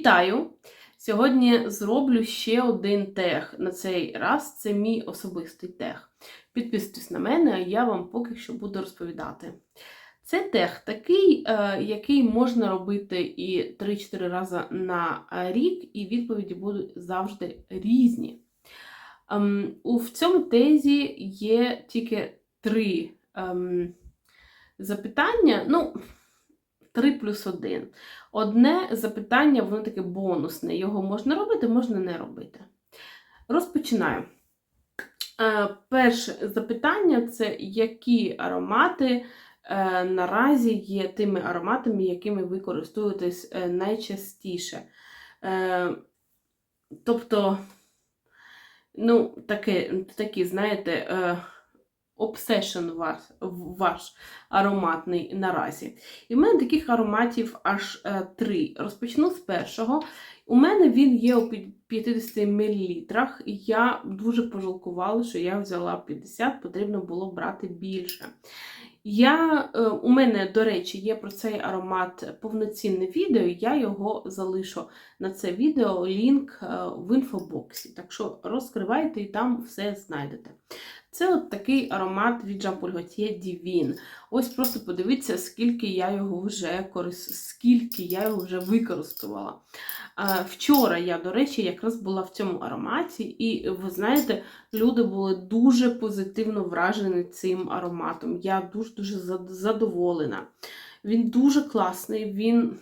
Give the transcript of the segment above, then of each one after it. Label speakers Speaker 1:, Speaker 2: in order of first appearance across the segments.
Speaker 1: Вітаю! Сьогодні зроблю ще один тег. На цей раз це мій особистий тег. Підписуйтесь на мене, а я вам поки що буду розповідати. Це тег такий, е, який можна робити і 3-4 рази на рік, і відповіді будуть завжди різні. Ем, У цьому тезі є тільки три ем, запитання. Ну, 3 плюс 1. Одне запитання, воно таке бонусне. Його можна робити, можна не робити. Розпочинаю. Е, Перше запитання це які аромати е, наразі є тими ароматами, якими ви користуєтесь е, найчастіше. Тобто, ну, таке, такі, знаєте, обсешн ваш, ваш ароматний наразі. І в мене таких ароматів аж е, три. Розпочну з першого. У мене він є у 50 мл. Я дуже пожалкувала, що я взяла 50, потрібно було брати більше. Я, е, у мене, до речі, є про цей аромат повноцінне відео, я його залишу на це відео лінк е, в інфобоксі. Так що розкривайте і там все знайдете. Це от такий аромат від Jean Paul Gaultier Divine. Ось просто подивіться, скільки я його вже корис... скільки я його вже використовувала. Вчора я, до речі, якраз була в цьому ароматі, і ви знаєте, люди були дуже позитивно вражені цим ароматом. Я дуже-дуже задоволена. Він дуже класний, він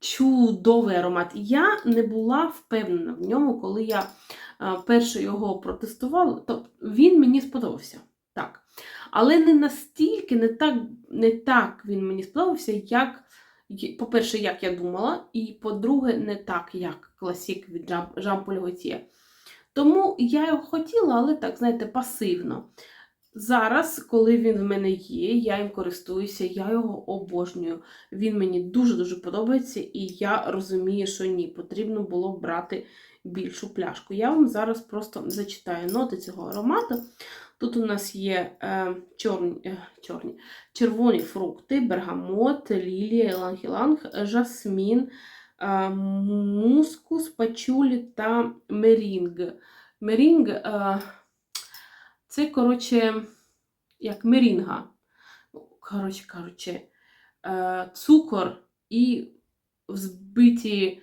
Speaker 1: чудовий аромат. Я не була впевнена в ньому, коли я перше його протестувала, то він мені сподобався. Так. Але не настільки, не так, не так він мені сподобався, як, по-перше, як я думала, і по-друге, не так, як класік від Жан-Поль Готьє. Тому я його хотіла, але так, знаєте, пасивно. Зараз, коли він в мене є, я їм користуюся, я його обожнюю. Він мені дуже-дуже подобається, і я розумію, що ні, потрібно було брати більшу пляшку. Я вам зараз просто зачитаю ноти цього аромату. Тут у нас є е, чорні, е, чорні, червоні фрукти, бергамот, лілія, іланг-іланг, жасмін, е, мускус, пачулі та мерінг. Мерінг е, це, коротше, як мерінга. Коротше кажучи, е, цукор і взбиті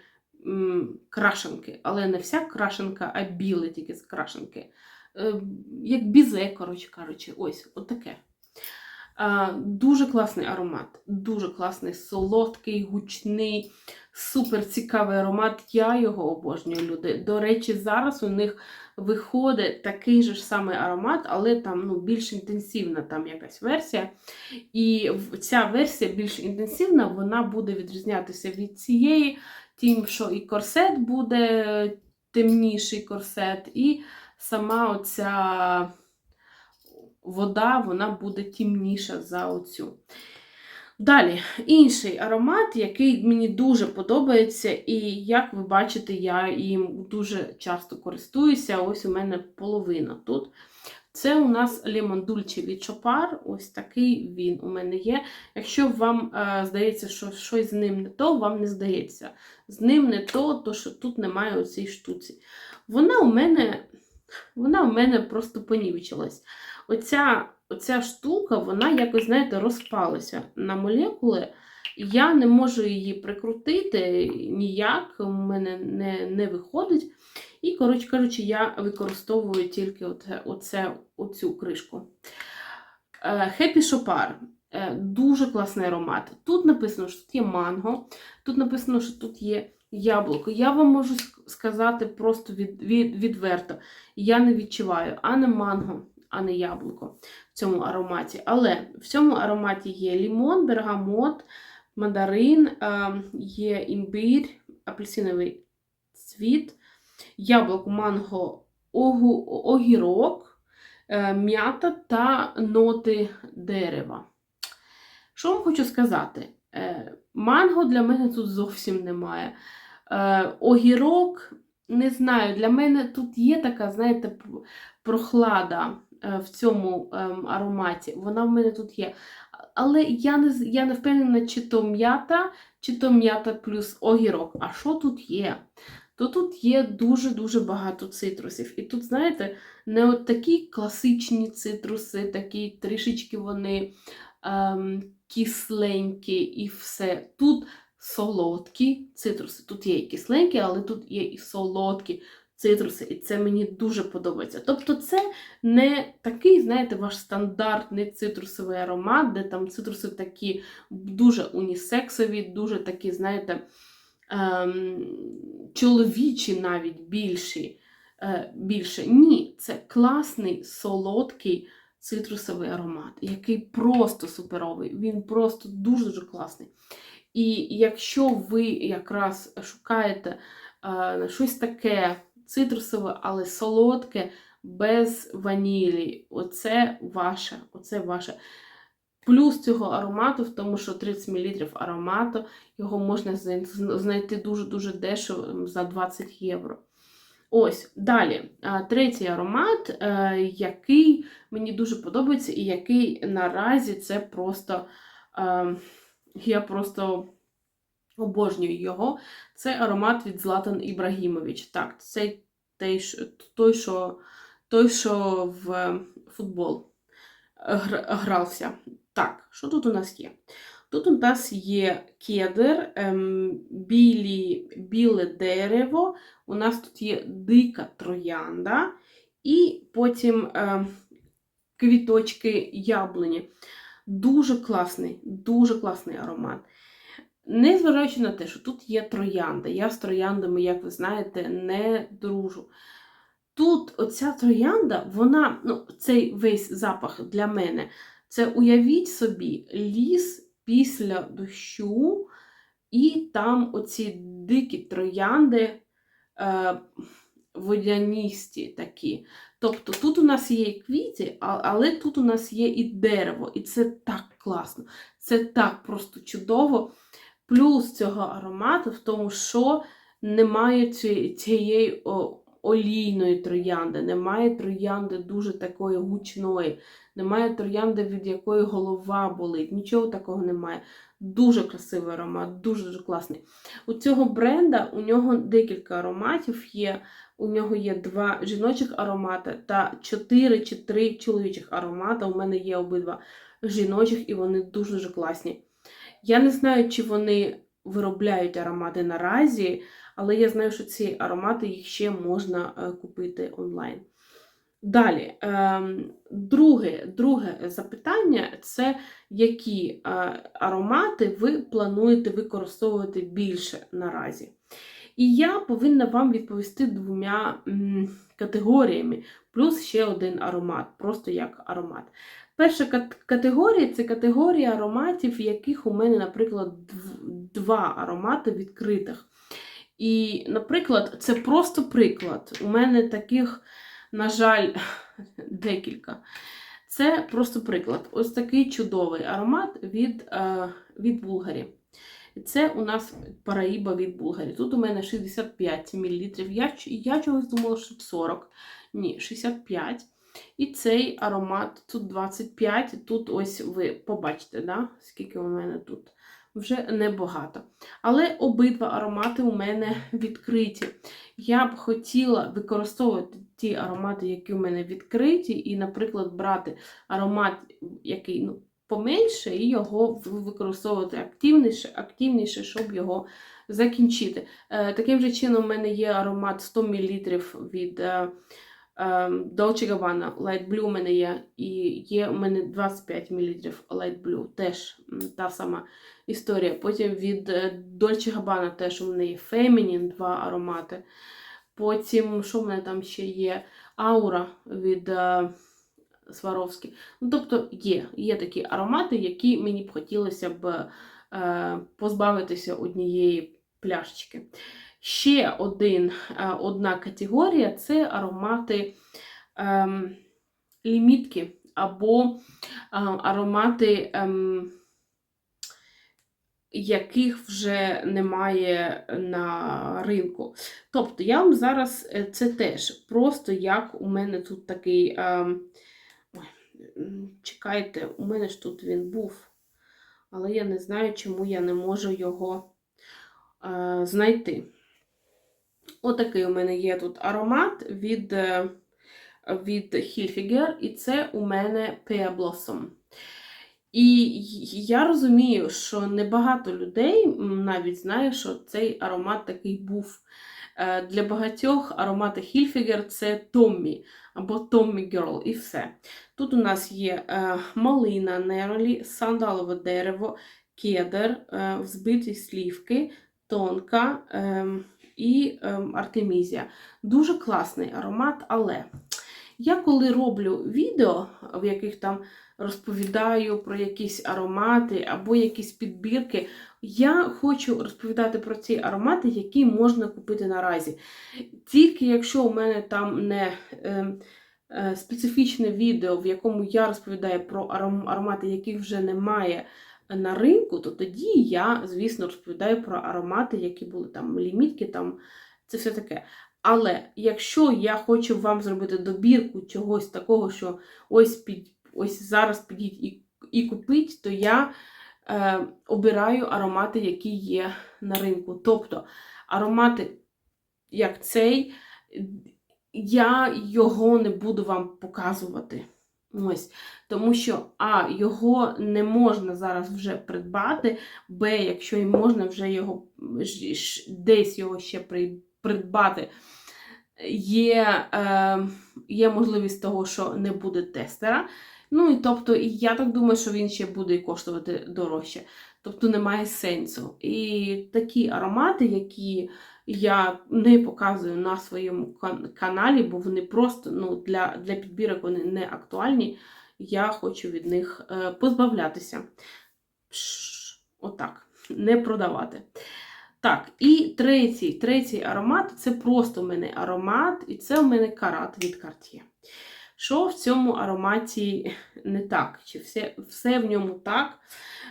Speaker 1: крашенки. Але не вся крашенка, а біле тільки з крашенки. Е, як бізе, коротше кажучи, ось отаке. Е, дуже класний аромат, дуже класний, солодкий, гучний, супер цікавий аромат. Я його обожнюю, люди. До речі, зараз у них виходить такий же ж самий аромат, але там ну, більш інтенсивна там якась версія. І ця версія більш інтенсивна, вона буде відрізнятися від цієї, тим, що і корсет буде темніший корсет, і сама оця вода вона буде тімніша за оцю. Далі, інший аромат, який мені дуже подобається, і, як ви бачите, я їм дуже часто користуюся. Ось у мене половина тут. Це у нас Дульче від Чопар. Ось такий він у мене є. Якщо вам е, здається, що щось з ним не то, вам не здається. З ним не то, то що тут немає оцій штуці. Вона у мене вона у мене просто понівечилась. Оця оця штука, вона якось, знаєте, розпалася на молекули. Я не можу її прикрутити ніяк, у мене не не виходить. І, коротше кажучи, я використовую тільки оце, оце, оцю кришку. Happy Chopard. Дуже класний аромат. Тут написано, що тут є манго, тут написано, що тут є яблуко. Я вам можу сказати просто від, від, відверто. Я не відчуваю ані манго, ані яблуко в цьому ароматі. Але в цьому ароматі є лімон, бергамот, мандарин, є імбир, апельсиновий цвіт, яблуко, манго, огірок, е, м'ята та ноти дерева. Що вам хочу сказати? Е, манго для мене тут зовсім немає. Е, огірок, не знаю, для мене тут є така, знаєте, прохлада в цьому ем, ароматі. Вона в мене тут є. Але я не я не впевнена, чи то м'ята, чи то м'ята плюс огірок. А що тут є? То тут є дуже-дуже багато цитрусів. І тут, знаєте, не от такі класичні цитруси, такі трішечки вони ем, кисленькі і все. Тут солодкі цитруси. Тут є і кисленькі, але тут є і солодкі цитруси, і це мені дуже подобається. Тобто, це не такий, знаєте, ваш стандартний цитрусовий аромат, де там цитруси такі дуже унісексові, дуже такі, знаєте, ем, чоловічі навіть більші. Е, більше. Ні, це класний, солодкий цитрусовий аромат, який просто суперовий, він просто дуже-дуже класний. І якщо ви якраз шукаєте е, щось таке цитрусове, але солодке, без ванілі, оце ваше, оце ваше. Плюс цього аромату, в тому, що 30 мл аромату, його можна знайти дуже-дуже дешево за 20 євро. Ось, далі, третій аромат, е, який мені дуже подобається, і який наразі це просто. Е, я просто обожнюю його. Це аромат від Златан Ібрагімович. Так, це той, що той, що в футбол грався. Так, що тут у нас є? Тут у нас є кедр, ем, білі, біле дерево, у нас тут є дика троянда, і потім ем, квіточки яблуні. Дуже класний, дуже класний аромат. Незважаючи на те, що тут є троянда. Я з трояндами, як ви знаєте, не дружу. Тут оця троянда, вона, ну, цей весь запах для мене, це уявіть собі, ліс після дощу, і там оці дикі троянди е, водяністі такі. Тобто тут у нас є і квіти, але тут у нас є і дерево. І це так класно, це так просто чудово. Плюс цього аромату в тому, що немає цієї олійної троянди, немає троянди дуже такої гучної, немає троянди, від якої голова болить. Нічого такого немає. Дуже красивий аромат, дуже-дуже класний. У цього бренда у нього декілька ароматів є. У нього є два жіночих аромати та чотири чи три чоловічих аромати. У мене є обидва жіночих, і вони дуже-дуже класні. Я не знаю, чи вони виробляють аромати наразі, але я знаю, що ці аромати їх ще можна е, купити онлайн. Далі, ем, друге друге запитання це які е, аромати ви плануєте використовувати більше наразі. І я повинна вам відповісти двома категоріями, плюс ще один аромат, просто як аромат. Перша категорія це категорія ароматів, яких у мене, наприклад, два аромати відкритих. І, наприклад, це просто приклад. У мене таких, на жаль, декілька. Це просто приклад. Ось такий чудовий аромат від е, від Булгарі. Це у нас параїба від Булгарі. Тут у мене 65 мл. Я я чогось думала, що 40. Ні, 65. І цей аромат тут 25, тут ось ви побачите, да, скільки у мене тут. Вже небагато. Але обидва аромати у мене відкриті. Я б хотіла використовувати ті аромати, які у мене відкриті, і, наприклад, брати аромат, який ну, поменше, і його використовувати активніше, активніше, щоб його закінчити. Е, Таким же чином, у мене є аромат 100 мл від. Е, Ем, Dolce Gabbana Light Blue у мене є, і є у мене 25 мл Light Blue, теж та сама історія. Потім від е, Dolce Gabbana теж у є Feminine, два аромати. Потім, що в мене там ще є? Аура від Сваровські. Ну, Тобто є є такі аромати, які мені б хотілося б uh, позбавитися однієї пляшечки. Ще один, е, одна категорія це аромати ем, лімітки або е, аромати, ем, яких вже немає на ринку. Тобто, я вам зараз е, це теж просто як у мене тут такий. Ем, чекайте, у мене ж тут він був, але я не знаю, чому я не можу його е, знайти. Отакий у мене є тут аромат від, е, від Hilfiger, і це у мене Pear Blossom. І я розумію, що небагато людей навіть знає, що цей аромат такий був. Е, Для багатьох аромати Hilfiger це Tommy або Tommy Girl, і все. Тут у нас є е, малина, неролі, сандалове дерево, кедр, е, взбиті слівки, тонка і артемізія. Дуже класний аромат, але я коли роблю відео, в яких там розповідаю про якісь аромати або якісь підбірки, я хочу розповідати про ці аромати, які можна купити наразі. Тільки якщо у мене там не е, е, специфічне відео, в якому я розповідаю про аром- аромати, яких вже немає на ринку, то тоді я, звісно, розповідаю про аромати, які були там лімітки, там це все таке. Але якщо я хочу вам зробити добірку чогось такого, що ось під ось зараз підіть і, і купіть, то я е, обираю аромати, які є на ринку. Тобто аромати, як цей, я його не буду вам показувати. Ось. Тому що А, його не можна зараз вже придбати, Б, якщо і можна вже його десь його ще придбати, є, е, є можливість того, що не буде тестера. Ну і тобто, і я так думаю, що він ще буде коштувати дорожче. Тобто немає сенсу. І такі аромати, які я не показую на своєму каналі, бо вони просто ну, для, для підбірок вони не актуальні. Я хочу від них е, позбавлятися. Отак, не продавати. Так, і третій, третій аромат це просто в мене аромат, і це в мене карат від Cartier. Що в цьому ароматі не так? Чи все, все в ньому так?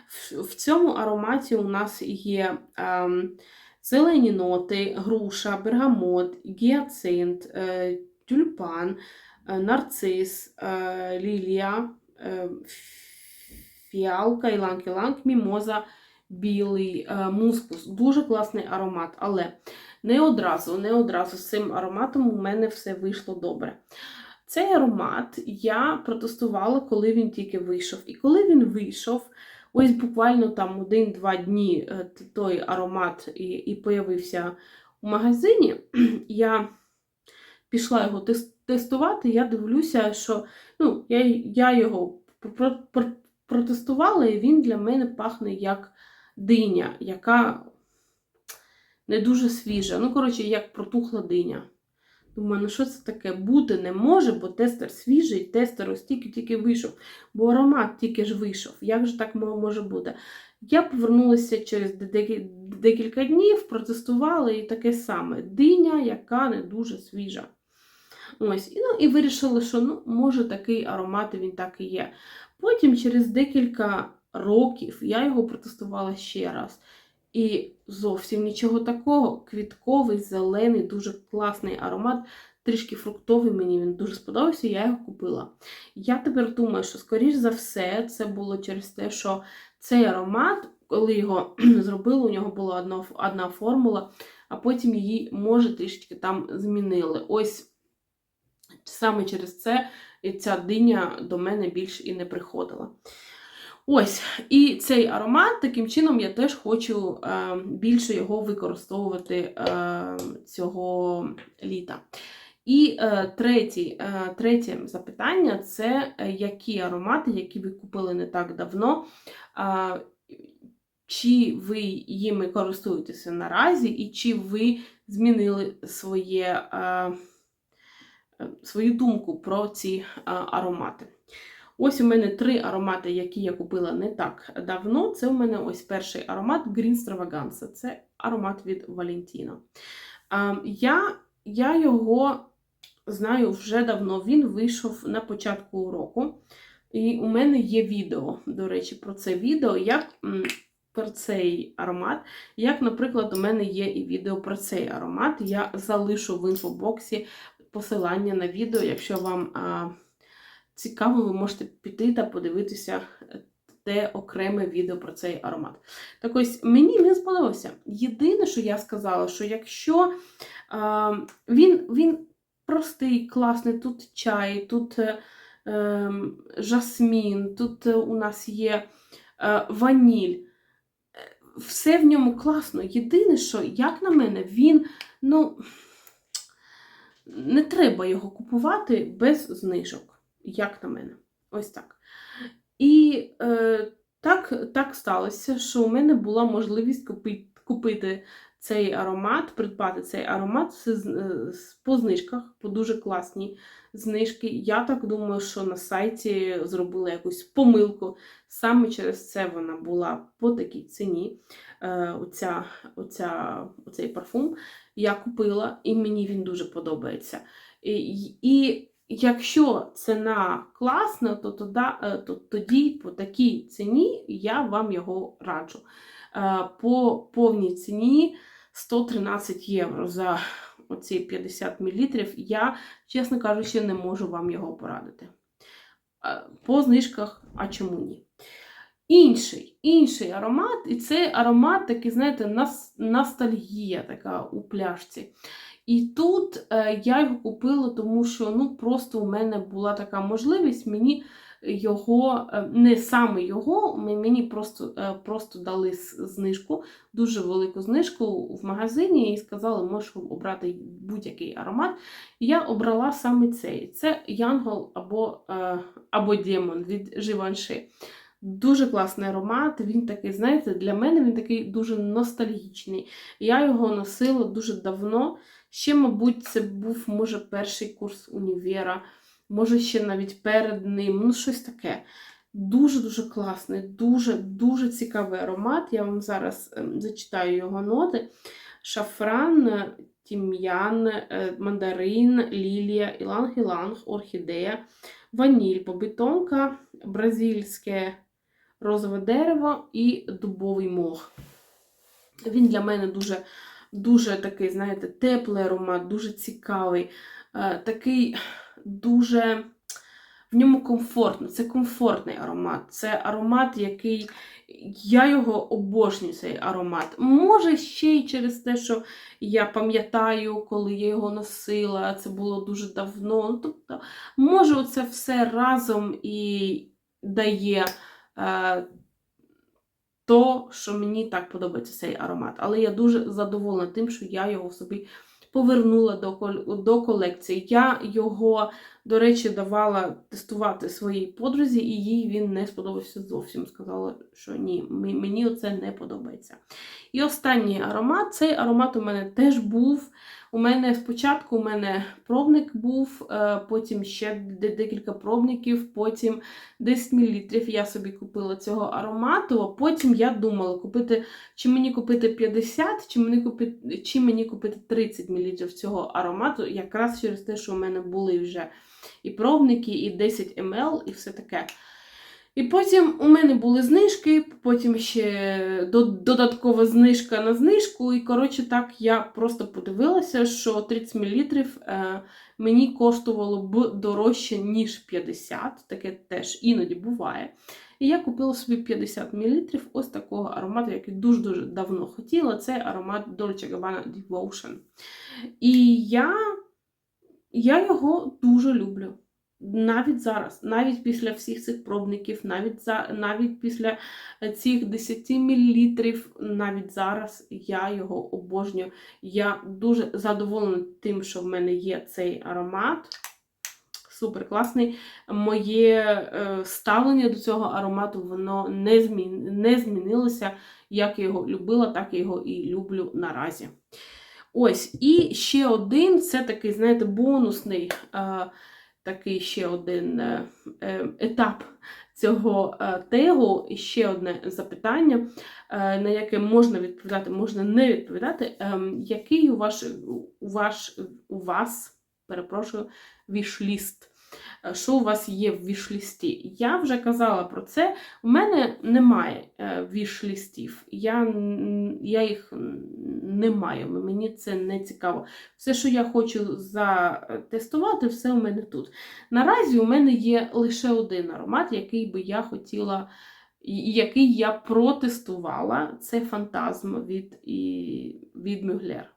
Speaker 1: В, в цьому ароматі у нас є ем, зелені ноти, груша, бергамот, гіацинт, е, тюльпан, е, нарцис, е, лілія, е, фіалка, іланг-іланг, мімоза, білий, е, мускус. Дуже класний аромат, але не одразу, не одразу з цим ароматом у мене все вийшло добре. Цей аромат я протестувала, коли він тільки вийшов. І коли він вийшов, ось буквально там один-два дні е, той аромат і, і появився у магазині, я пішла його тес- тестувати, я дивлюся, що ну, я, я його про- про- протестувала, і він для мене пахне як диня, яка не дуже свіжа. Ну, коротше, як протухла диня. Думаю, ну що це таке? Бути не може, бо тестер свіжий, тестер ось тільки-тільки вийшов, бо аромат тільки ж вийшов. Як же так може бути? Я повернулася через декілька днів, протестувала і таке саме. Диня, яка не дуже свіжа. Ось, і, ну, і вирішила, що ну, може такий аромат він так і є. Потім, через декілька років, я його протестувала ще раз. І зовсім нічого такого. Квітковий, зелений, дуже класний аромат, трішки фруктовий, мені він дуже сподобався, я його купила. Я тепер думаю, що, скоріш за все, це було через те, що цей аромат, коли його зробили, у нього була одна, одна формула, а потім її, може, трішки там змінили. Ось саме через це ця диня до мене більш і не приходила. Ось, і цей аромат, таким чином, я теж хочу е, більше його використовувати е, цього літа. І е, третій, е, третє запитання це е, які аромати, які ви купили не так давно, е, чи ви їми користуєтеся наразі, і чи ви змінили своє, е, е, свою думку про ці е, аромати. Ось у мене три аромати, які я купила не так давно. Це у мене ось перший аромат Green Stravaganza. Це аромат від Valentino. А, Я, я його знаю вже давно. Він вийшов на початку року. І у мене є відео, до речі, про це відео, як про цей аромат. Як, наприклад, у мене є і відео про цей аромат. Я залишу в інфобоксі посилання на відео, якщо вам. А, цікаво, ви можете піти та подивитися е, те окреме відео про цей аромат. Так ось мені він сподобався. Єдине, що я сказала, що якщо е, він, він простий, класний, тут чай, тут е, е, жасмін, тут е, у нас є е, ваніль. Е, Все в ньому класно. Єдине, що, як на мене, він, ну, не треба його купувати без знижок, як на мене. Ось так. І е, так, так сталося, що у мене була можливість купити, купити цей аромат, придбати цей аромат з- по знижках, по дуже класній знижки. Я так думаю, що на сайті зробили якусь помилку. Саме через це вона була по такій ціні. Е, оця, оця, оцей парфум я купила, і мені він дуже подобається. І, і якщо ціна класна, то, тоді, то тоді по такій ціні я вам його раджу. Е, По повній ціні 113 євро за оці 50 мл. Я, чесно кажучи, не можу вам його порадити. Е, По знижках, а чому ні? Інший, інший аромат, і це аромат такий, знаєте, ностальгія така у пляшці. І тут е, я його купила, тому що ну, просто у мене була така можливість, мені його, е, не саме його, мені просто, е, просто дали знижку, дуже велику знижку в магазині і сказали, можеш обрати будь-який аромат. Я обрала саме цей. Це Янгол або, або Демон від Givenchy. Дуже класний аромат. Він такий, знаєте, для мене він такий дуже ностальгічний. Я його носила дуже давно. Ще, мабуть, це був, може, перший курс універа, може, ще навіть перед ним. Ну, щось таке. Дуже-дуже класний, дуже-дуже цікавий аромат. Я вам зараз ем, зачитаю його ноти. Шафран, е, тім'ян, е, мандарин, лілія, іланг-іланг, орхідея, ваніль, побітонка, бразильське розове дерево і дубовий мох. Він для мене дуже, дуже такий, знаєте, теплий аромат, дуже цікавий, е, такий дуже. В ньому комфортно, це комфортний аромат. Це аромат, який я його обожнюю, цей аромат. Може, ще й через те, що я пам'ятаю, коли я його носила, це було дуже давно. Ну, Тобто, може, оце все разом і дає е, то, що мені так подобається цей аромат. Але я дуже задоволена тим, що я його собі повернула до, до колекції. Я його, до речі, давала тестувати своїй подрузі, і їй він не сподобався зовсім. Сказала, що ні, мені це не подобається. І останній аромат. Цей аромат у мене теж був. У мене спочатку у мене пробник був, е, потім ще декілька пробників, потім 10 мл я собі купила цього аромату, а потім я думала, купити, чи мені купити 50, чи мені купити, чи мені купити 30 мл цього аромату, якраз через те, що у мене були вже і пробники, і 10 мл, і все таке. І потім у мене були знижки, потім ще додаткова знижка на знижку. І, коротше, так я просто подивилася, що 30 мл е, мені коштувало б дорожче, ніж 50. Таке теж іноді буває. І я купила собі 50 мл ось такого аромату, який дуже-дуже давно хотіла. Це аромат Dolce Gabbana Devotion. І я, я його дуже люблю. Навіть зараз, навіть після всіх цих пробників, навіть за навіть після цих 10 мл, навіть зараз я його обожнюю. Я дуже задоволена тим, що в мене є цей аромат. Супер класний. Моє е, ставлення до цього аромату воно не, змін, не змінилося. Як я його любила, так я його і люблю наразі. Ось, і ще один це такий, знаєте, бонусний. Е, такий ще один е, е, етап цього е, тегу, і ще одне запитання, на яке можна відповідати, можна не відповідати. Ем, Який у ваш, у ваш, у вас, перепрошую, вішліст? Е, Що у вас є в вішлісті? Я вже казала про це. У мене немає е, вішлістів. Я, я їх не маю. Мені це не цікаво. Все, що я хочу затестувати, все у мене тут. Наразі у мене є лише один аромат, який би я хотіла який я протестувала, це фантазм від, і, від Мюглер.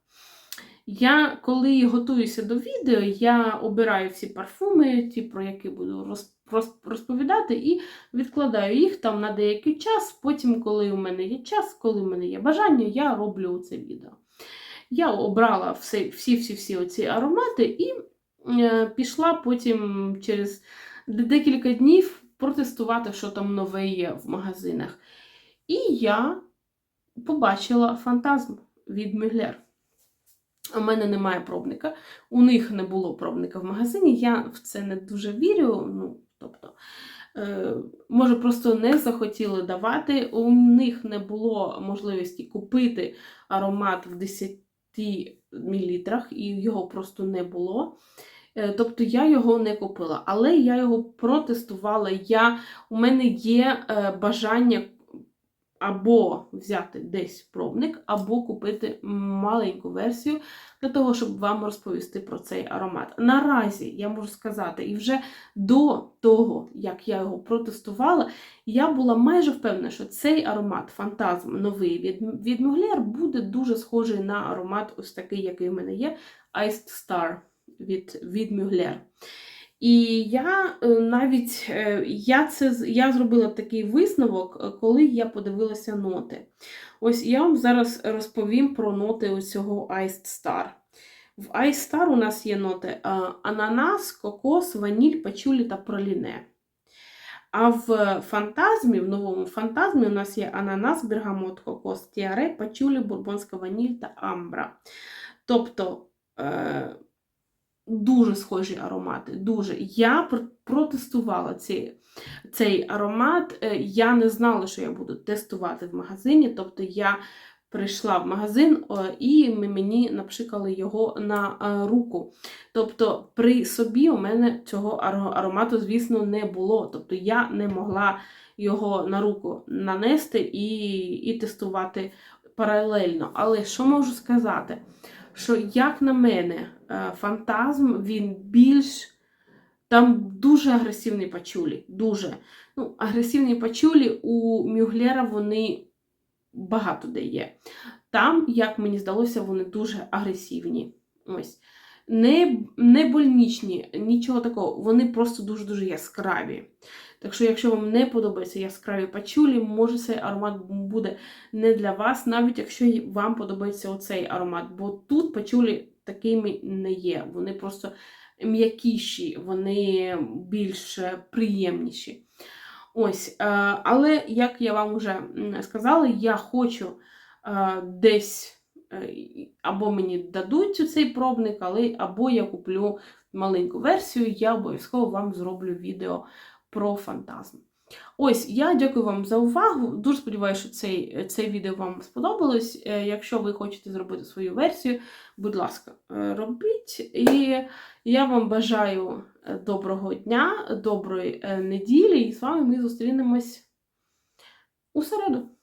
Speaker 1: Я, коли готуюся до відео, я обираю всі парфуми, ті, про які буду роз- роз- розповідати, і відкладаю їх там на деякий час. Потім, коли у мене є час, коли у мене є бажання, я роблю це відео. Я обрала всі-всі-всі оці аромати і е, пішла потім через декілька днів протестувати, що там нове є в магазинах. І я побачила фантазм від Мюглер. У мене немає пробника, у них не було пробника в магазині. Я в це не дуже вірю. Ну, тобто, е, може, просто не захотіли давати. У них не було можливості купити аромат в 10 мл, і його просто не було. Е, Тобто я його не купила, але я його протестувала. Я, у мене є е, бажання або взяти десь пробник, або купити маленьку версію для того, щоб вам розповісти про цей аромат. Наразі я можу сказати, і вже до того, як я його протестувала, я була майже впевнена, що цей аромат фантазм новий від, від Mugler буде дуже схожий на аромат, ось такий, який в мене є, Iced Star від, від Mugler. І я е, навіть е, я це я зробила такий висновок, е, коли я подивилася ноти. Ось я вам зараз розповім про ноти ось цього Iced Star. В Iced Star у нас є ноти ананас, кокос, ваніль, пачулі та проліне. А в фантазмі, в новому фантазмі у нас є ананас, бергамот, кокос, тіаре, пачулі, бурбонська ваніль та амбра. Тобто дуже схожі аромати. Дуже. Я протестувала ці, цей аромат. Е, Я не знала, що я буду тестувати в магазині. Тобто я прийшла в магазин і мені напшикали його на е, руку. Тобто, при собі у мене цього аромату, звісно, не було. Тобто я не могла його на руку нанести і, і тестувати паралельно. Але що можу сказати? Що, як на мене, фантазм він більш. Там дуже агресивні пачулі. Дуже. Ну, агресивні пачулі у Мюглера вони багато де є. Там, як мені здалося, вони дуже агресивні. Ось. Не, не больничні, нічого такого. Вони просто дуже-дуже яскраві. Так що, якщо вам не подобаються яскраві пачулі, може цей аромат буде не для вас, навіть якщо вам подобається оцей аромат. Бо тут пачулі такими не є. Вони просто м'якіші, вони більш приємніші. Ось, е, але як я вам вже сказала, я хочу е, десь е, або мені дадуть цей пробник, але або я куплю маленьку версію, я обов'язково вам зроблю відео про фантазм. Ось, я дякую вам за увагу. Дуже сподіваюся, що цей, це відео вам сподобалось. Е, Якщо ви хочете зробити свою версію, будь ласка, е, робіть. І я вам бажаю е, доброго дня, доброї неділі, і з вами ми зустрінемось у середу.